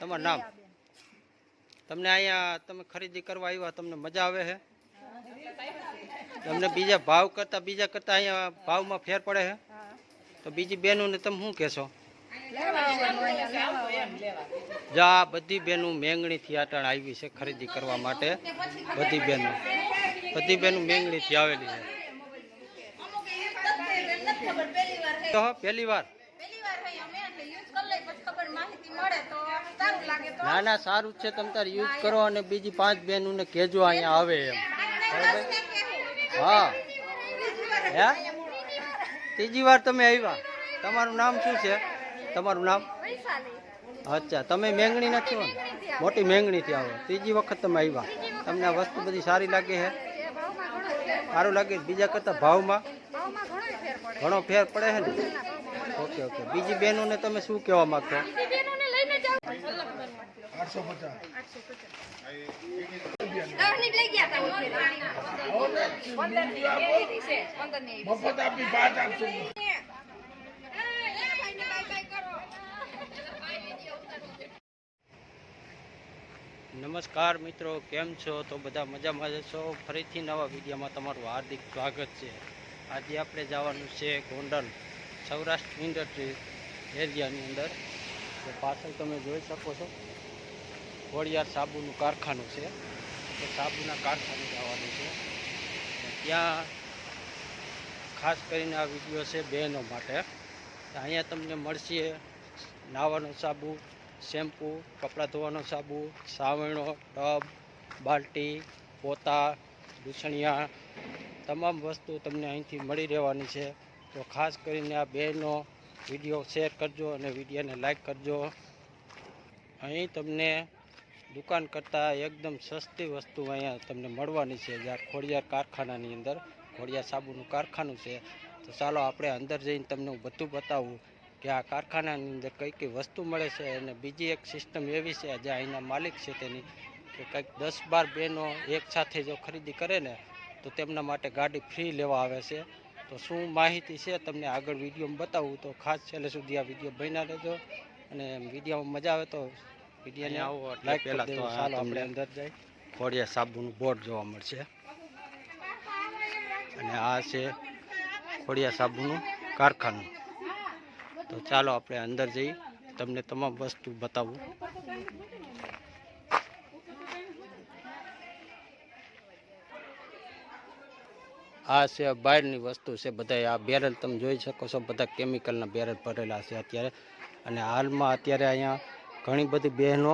તમારું નામ? તમને અહીંયા તમે ખરીદી કરવા આવ્યા તમને મજા આવે છે તમને બીજા ભાવ કરતા બીજા કરતા અહીંયા ભાવમાં ફેર પડે છે તો બીજી બહેનોને તમે શું કહેશો? જા આ બધી બહેનો મેંગણીથી આટણ આવી છે ખરીદી કરવા માટે. બધી બહેનો. બધી બહેનો મેંગણીથી આવેલી છે. તો પહેલી વાર. ના ના, સારું છે. તમે તાર યુઝ કરો અને બીજી પાંચ બહેનોને કહેજો, અહીંયા આવે એમ. હા. હે? ત્રીજી વાર તમે આવ્યા. તમારું નામ શું છે? તમારું નામ? અચ્છા, તમે મેંગણી નથી હો મોટી મેંગણીથી આવો. ત્રીજી વખત તમે આવ્યા. તમને આ વસ્તુ બધી સારી લાગે છે સારું લાગે બીજા કરતાં ભાવમાં? ઘણો ફેર પડે છે ને? Okay okay. બીજી બહેનોને તમે શું કહેવા મફત આપી પાંચ આપશો નમસ્કાર મિત્રો કેમ છો? તો બધા મજામાં છો. ફરીથી નવા વિડીયોમાં તમારું હાર્દિક સ્વાગત છે. આજે આપણે જવાનું છે ગોંડલ સૌરાષ્ટ્ર ઇન્ડસ્ટ્રી એરિયાની અંદર. તો પાછળ તમે જોઈ શકો છો. વડિયાર સાબુનું કારખાનું છે. તો સાબુના કારખાને જવાનું છે. ત્યાં ખાસ કરીને આ વીડિયો છે બહેનો માટે. અહીંયા તમને મળશે નાવાનો સાબુ, શેમ્પુ, કપડાં ધોવાનો સાબુ, સાવરણો, ટબ, બાલ્ટી, પોતા દૂષણિયા તમામ વસ્તુ તમને અહીંથી મળી રહેવાની છે. તો ખાસ કરીને આ બહેનો વીડિયો શેર કરજો અને વિડીયોને લાઈક કરજો. અહીં તમને દુકાન કરતાં એકદમ સસ્તી વસ્તુ અહીંયા તમને મળવાની છે, જ્યાં ખોડિયાર કારખાનાની અંદર, ખોડિયાર સાબુનું કારખાનું છે. તો ચાલો આપણે અંદર જઈને તમને હું બધું બતાવું કે આ કારખાનાની અંદર કઈ કઈ વસ્તુ મળે છે અને બીજી એક સિસ્ટમ એવી છે જે અહીંના માલિક છે તેની, કે કંઈક દસ બાર બહેનો એક સાથે જો ખરીદી કરે ને, તો તેમના માટે ગાડી ફ્રી લેવા આવે છે. તો શું માહિતી છે તમને આગળ વિડીયોમાં બતાવું? તો ખાસ છેલ્લે સુધી આ વીડિયો બન્યા રહેજો અને વિડીયોમાં મજા આવે તો વિડીયોને આવો લાઈક પહેલાં તો આપણે અંદર જાય ખોડિયા સાબુનું બોર્ડ જોવા મળશે. અને આ છે ખોડિયા સાબુનું કારખાનું. તો ચાલો આપણે અંદર જઈ તમને તમામ વસ્તુ બતાવું. આ છે બહારની વસ્તુ છે બધા આ બેરલ તમે જોઈ શકો છો બધા કેમિકલના બેરલ ભરેલા છે અત્યારે. અને હાલમાં અત્યારે અહીંયા ઘણી બધી બહેનો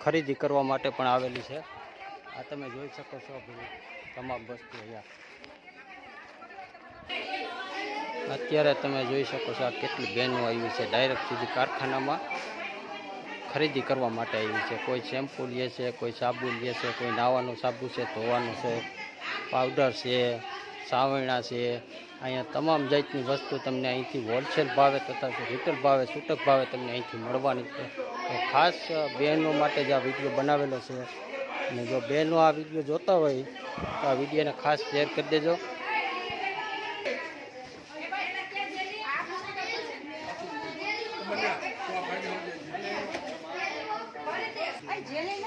ખરીદી કરવા માટે પણ આવેલી છે. આ તમે જોઈ શકો છો તમામ વસ્તુ અહીંયા. અત્યારે તમે જોઈ શકો છો આ કેટલી બહેનો આવી છે. ડાયરેક્ટ સુધી કારખાનામાં ખરીદી કરવા માટે આવી છે. કોઈ શેમ્પુ લે છે, કોઈ સાબુ લે છે, કોઈ નાવાનો સાબુ છે, ધોવાનું છે, પાવડર છે સાવરણા છે. અહીંયા તમામ જાતની વસ્તુ તમને અહીંથી હોલસેલ ભાવે તથા રિટેલ ભાવે છૂટક ભાવે તમને અહીંથી મળવાની છે. તો ખાસ બહેનો માટે જ આ વીડિયો બનાવેલો છે. અને જો બહેનો આ વીડિયો જોતા હોય તો આ વિડીયોને ખાસ શેર કરી દેજો. જલ્દી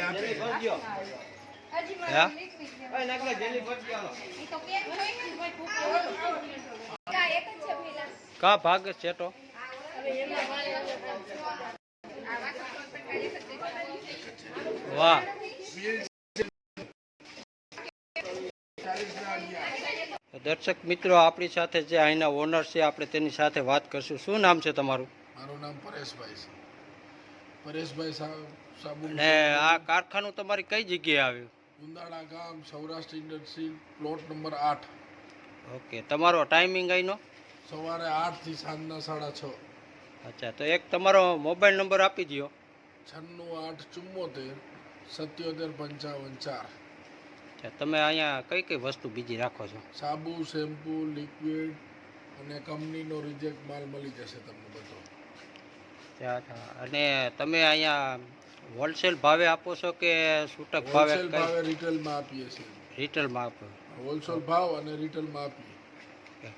આપી. હા કા ભાગ છે તો? વાહ. દર્શક મિત્રો આપણી સાથે જે અહીંના ઓનર છે આપણે તેની સાથે વાત કરશું. શું નામ છે તમારું? મારું નામ પરેશભાઈ છે. પરેશભાઈ સાબુ ને આ કારખાનું તમારી કઈ જગ્યાએ આવ્યું? ગુંદાળા ગામ સૌરાષ્ટ્ર ઇન્ડસ્ટ્રી પ્લોટ નંબર આઠ. ઓકે તમારો ટાઈમિંગ અહીંનો? સવારે આઠથી સાંજના સાડા છ. અચ્છા તો એક તમારો મોબાઈલ નંબર આપી દો છન્નું આઠ ચુમ્મોતેર સત્યોતેર પંચાવન ચાર. અચ્છા તમે અહીંયા કઈ કઈ વસ્તુ બીજી રાખો છો? સાબુ શેમ્પુ લિક્વિડ અને કંપનીનો રિજેક્ટ માલ મળી જશે તમને બધો. અને તમે અહીંયા હોલસેલ ભાવે આપો છો કે છૂટક ભાવે હોલસેલ ભાવે રિટેલમાં આપીએ છીએ. રિટેલમાં આપો. હોલસેલ ભાવ અને રિટેલમાં આપીએ.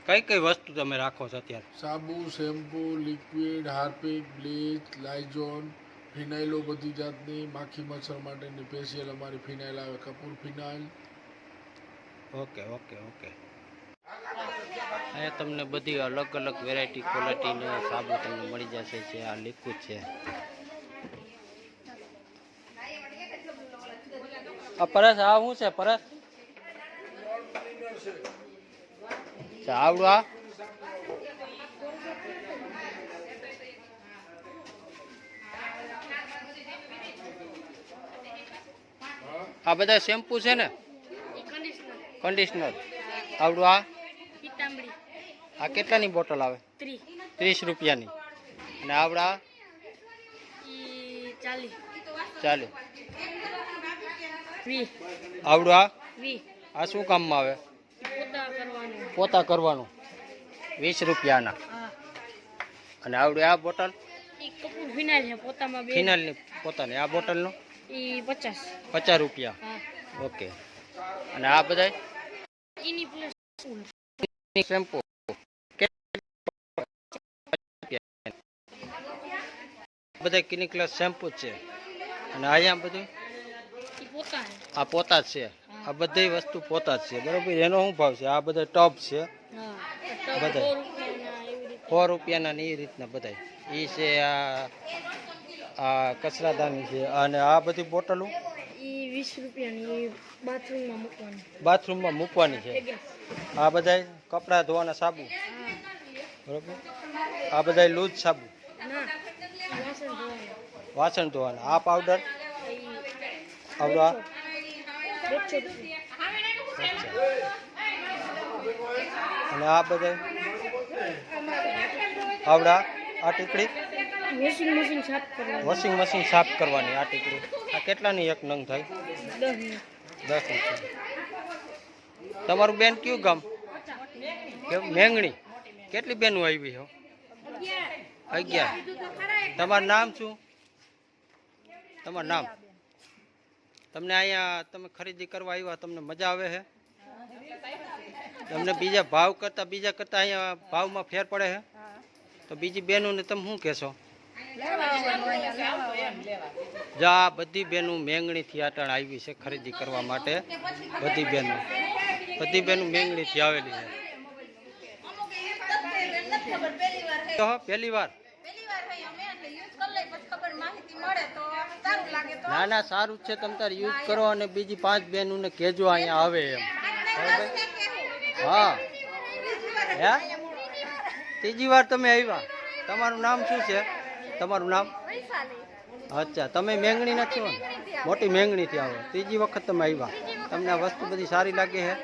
કઈ કઈ વસ્તુ તમે રાખો છો અત્યારે? સાબુ shampoo liquid Harpic bleach Lizol ફિનાઇલો બધી જાતની માખી મચ્છર માટેની ફેશિયલ અમારી ફિનાઇલ આવે કપૂર ફિનાઇલ. Okay okay okay. અહીંયા તમને બધી અલગ અલગ વેરાયટી ક્વોલિટીની સાબુ તમને મળી જશે છે આ લિક્વિડ છે. આ પરસ આ શું છે પરસ આવડું આ આ બધા શેમ્પુ છે ને? કન્ડિશનર આવડું આ આ કેટલાની બોટલ આવે? ત્રીસ. રૂપિયાની. અને આવડા? ચાલી ચાલી આવડું આ? આ શું કામમાં આવે? પોતા કરવાનું. વીસ રૂપિયાના. અને આવડે આ બોટલ? ફિનાલની પોતાની. આ બોટલનો? પચાસ. પચાસ રૂપિયા. ઓકે. અને આ બધા શેમ્પુ. બધા ક્લિનિક શેમ્પુ છે. અને અહીંયા બધું આ પોતા જ છે. આ બધી વસ્તુ પોતા જ છે. બરોબર? એનો શું ભાવ છે? આ બધા ટબ છે. બધા. સો રૂપિયાના ને એ રીતના બધા એ છે આ આ કચરાદાની છે. અને આ બધી બોટલો? બાથરૂમમાં મૂકવાની. છે. આ બધા કપડાં ધોવાના સાબુ? બરોબર? આ બધા લૂઝ સાબુ? વાસણ ધોવાના. આ પાવડર? આવડો અને આ બધા આવડા આ. ટીકડી? વોશિંગ મશીન સાફ કરવાનું. વોશિંગ મશીન સાફ કરવાની આ ટીકડી. આ કેટલાની એક નંગ થાય? દસ રૂપિયા તમારું બેન કયું ગામ? મેંગણી. કેટલી બેનો આવી હો? અગિયાર. તમારું નામ શું? તમારું નામ? તમને અહીંયા તમે ખરીદી કરવા આવ્યા તમને મજા આવે છે તમને બીજા ભાવ કરતા બીજા કરતા અહીંયા ભાવમાં ફેર પડે છે તો બીજી બહેનોને તમે શું કહેશો? જા બધી બહેનો મેંગણીથી આટણ આવી છે ખરીદી કરવા માટે. બધી બહેનો બધી બહેનો મેંગણીથી આવેલી છે. તો પહેલી વાર. ના ના, સારું છે તમે તાર યુઝ કરો અને બીજી પાંચ બહેનોને કહેજો અહીંયા આવે એમ. હા. હે? ત્રીજી વાર તમે આવ્યા. તમારું નામ શું છે? તમારું નામ? અચ્છા, તમે મેંગણી નથી હો મોટી મેંગણીથી આવો. ત્રીજી વખત તમે આવ્યા. તમને આ વસ્તુ બધી સારી લાગે છે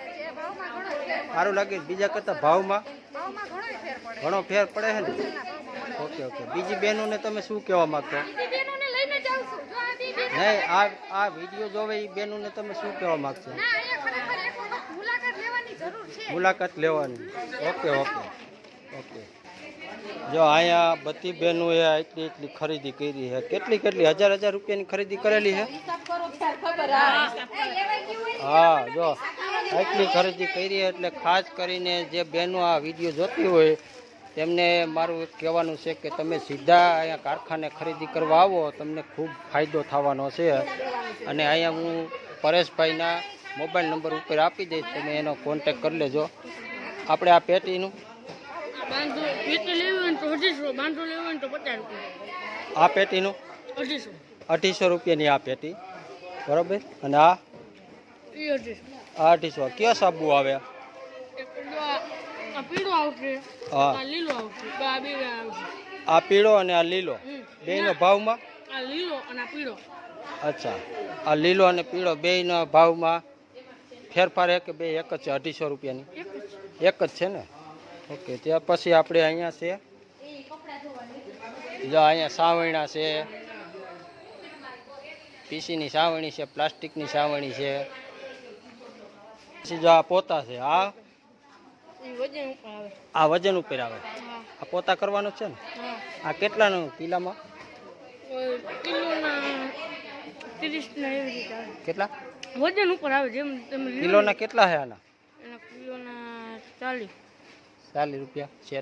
સારું લાગે? બીજા કરતાં ભાવમાં? ઘણો ફેર પડે છે ને? Okay okay. બીજી બહેનોને તમે શું કહેવા માગતો નહીં આ આ વીડિયો જોવે એ બહેનોને તમે શું કહેવા માગશો? મુલાકાત લેવાની ઓકે ઓકે. ઓકે. જો અહીંયા બધી બહેનોએ એટલી એટલી ખરીદી કરી છે કેટલી કેટલી? હજાર હજાર રૂપિયાની ખરીદી કરેલી છે હા. જો. એટલી ખરીદી કરી એટલે ખાસ કરીને જે બહેનો આ વીડિયો જોતી હોય તેમને મારું કહેવાનું છે કે તમે સીધા અહીંયા કારખાને ખરીદી કરવા આવો તમને ખૂબ ફાયદો થવાનો છે. અને અહીંયા હું પરેશભાઈના મોબાઈલ નંબર ઉપર આપી દઈશ તમે એનો કોન્ટેક કરી લેજો. આપણે આ પેટીનું આ પેટીનું અઢીસો. રૂપિયાની આ પેટી બરાબર? અને આ અઢીસો. આ અઢીસો. કયો સાબુ આવે એક જો આ આ પીળો આવશે હા. આ પીળો અને આ લીલો. બેયનો ભાવમાં? અચ્છા. આ લીલો અને પીળો બેયના ભાવમાં ફેરફાર એક બે એક જ છે અઢીસો રૂપિયાની. એક જ એક જ છે ને? ઓકે ત્યાર પછી આપણે અહીંયા છે. જો અહીંયા સાવરણા છે. પીસીની સાવરણી છે પ્લાસ્ટિકની સાવરણી છે. પછી જો આ પોતા છે આ એ વજન ઉપર આવે આ વજન ઉપર આવે? આ પોતા કરવાનો છે ને? આ કેટલાનું આવે. કેટલા? વજન ઉપર આવે જેમ તમે કિલોના કેટલા છે આના? કિલોના ચાલીસ. ચાલીસ રૂપિયા છે.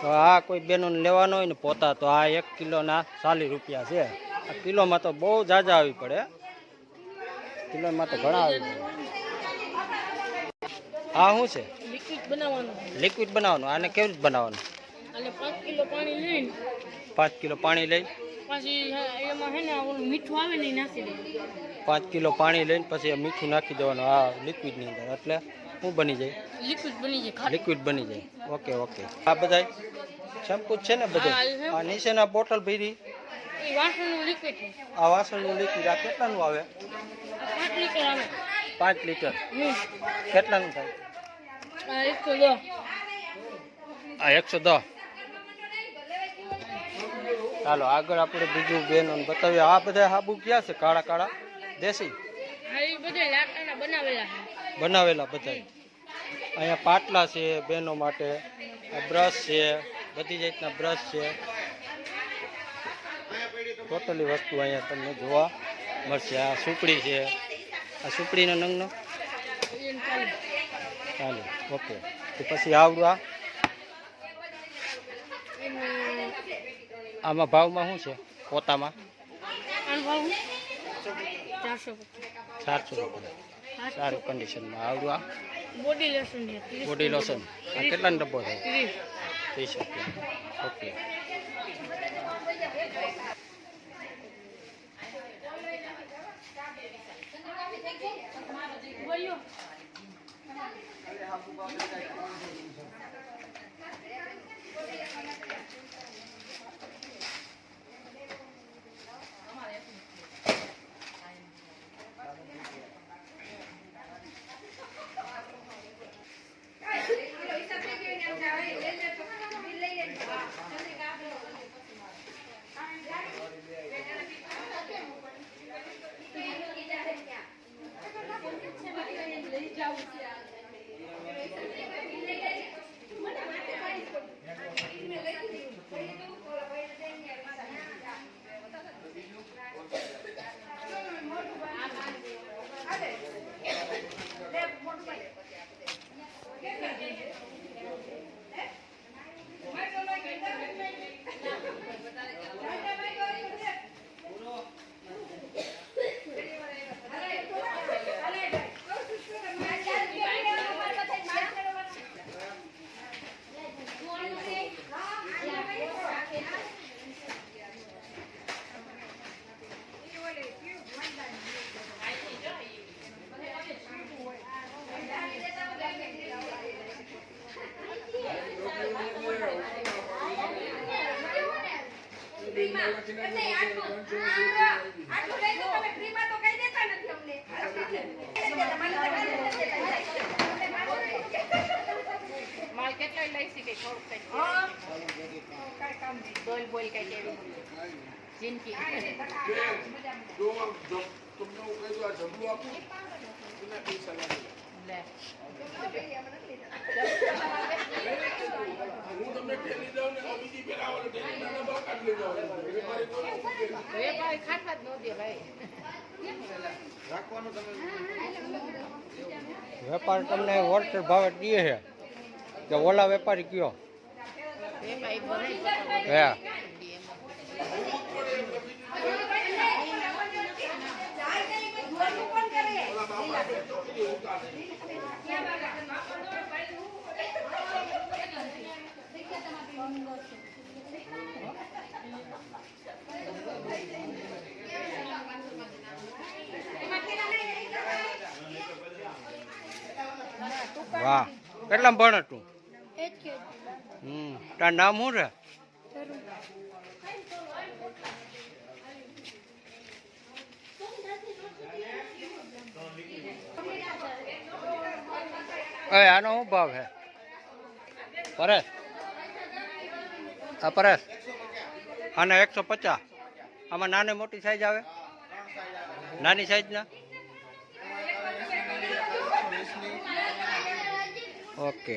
તો આ કોઈ બેનોને લેવાનો હોય ને પોતા તો આ એક કિલોના ચાલીસ રૂપિયા છે. આ કિલોમાં તો બહુ ઝાઝા આવી પડે. કિલોમાં તો ઘણા આવી પડે. આ શું છે? લિક્વિડ બનાવવાનું. લિક્વિડ બનાવવાનું. આને કેવી રીતે બનાવવાનું? અને પાંચ કિલો પાણી લઈને. પાંચ કિલો પાણી લઈ? પછી એમાં હે ને ઓલું મીઠું આવે ને નાખી દેવાનું પાંચ કિલો પાણી લઈને પછી મીઠું નાખી દેવાનું આ લિક્વિડની અંદર. એટલે શું બની જાય? લિક્વિડ બની જાય લિક્વિડ બની જાય. ઓકે ઓકે આ બધાય શેમ્પૂ છે ને બધે? આ નીચેના બોટલ ભરી. વાસણનું લિક્વિડ છે. આ વાસણનું લિક્વિડ આ કેટલાનું આવે? પાંચ લીટર આવે. પાંચ લીટર. કેટલાનું થાય? આ એકસો દસ. ચાલો આગળ આપણે બીજું બેનો બતાવીએ. આ બધા સાબુ ક્યાં છે? કાળા કાળા? દેશી? બનાવેલા બધા અહીંયા પાટલા છે બહેનો માટે આ બ્રશ છે બધી જાતના બ્રશ છે. ટોટલી વસ્તુ અહીંયા તમને જોવા મળશે. આ સુપડી છે. આ સુપડીનો નંગનો? ચાલે ઓકે. તો પછી આવડું આ? આમાં ભાવમાં શું છે? પોતામાં? ચારસો રૂપિયા. સારું કન્ડિશનમાં આવડું આ? બોડી લોશન બોડી લોશન આ કેટલાનો ડબ્બો થાય ત્રીસ. રૂપિયા. ઓકે. અરે હા બોલ્યો માલ કેટલો લઈ શીખે થોડુંક કંઈક બોલ બોલ કંઈક એવી જિંદગી જો જો કહી આ જમવું આપું પૈસા લાગે લે. વેપારી તમને હોલસેલ ભાવે દે છે. કે ઓલા વેપારી કયો? હે. વાહ કેટલા ભણે તું? હમ તાર નામ શું છે? એ આનો શું ભાવ છે? પરેશ. હા પરેશ. આને એકસો પચાસ. આમાં નાની મોટી સાઈઝ આવે? નાની સાઈઝના ઓકે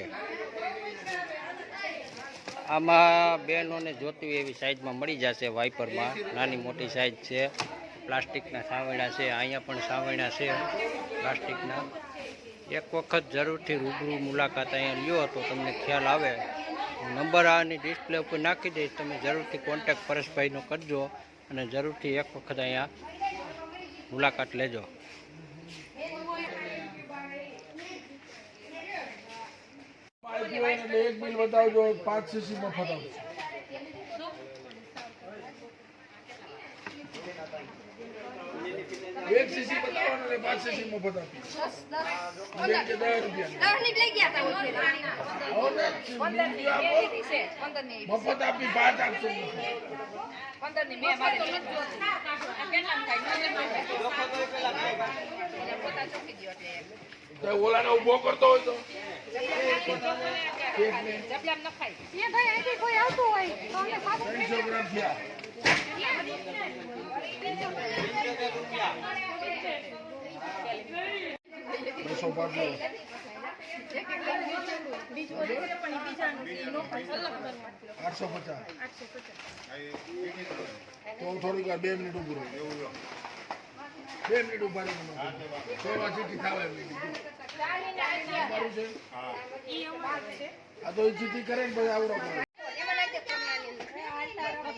આમાં બહેનોને જોતી એવી સાઈઝમાં મળી જશે વાઇપરમાં નાની મોટી સાઈઝ છે. પ્લાસ્ટિકના સાવરણા છે. અહીંયા પણ સાવરણા છે પ્લાસ્ટિકના. એક વખત જરૂરથી રૂબરૂ મુલાકાત અહીંયા લ્યો તો તમને ખ્યાલ આવે. નંબર આની ડિસ્પ્લે ઉપર નાખી દઈશ. તમે જરૂરથી કોન્ટેક્ટ પરેશભાઈનો કરજો અને જરૂરથી એક વખત અહીંયા મુલાકાત લેજો. એક બિલ બતાવજો પાંચ સીસી મફત એક સીસી બતાવો ને પાંચ સીસી મફત આપીશ બેન કે દસ રૂપિયા મફત આપી પાંચ આપશો ઓલાને ઊભો કરતો હોય તો. ત્રણસો ગ્રામ થયા. બસો આઠસો પચાસ. તો હું. થોડીક વાર બે મિનિટ ઉભું રહું બે મિનિટ ઊભા રહી સો વાંચી ખાવા એમ તમારું છે. આ તો એ ચીટી કરે ને પછી આવડો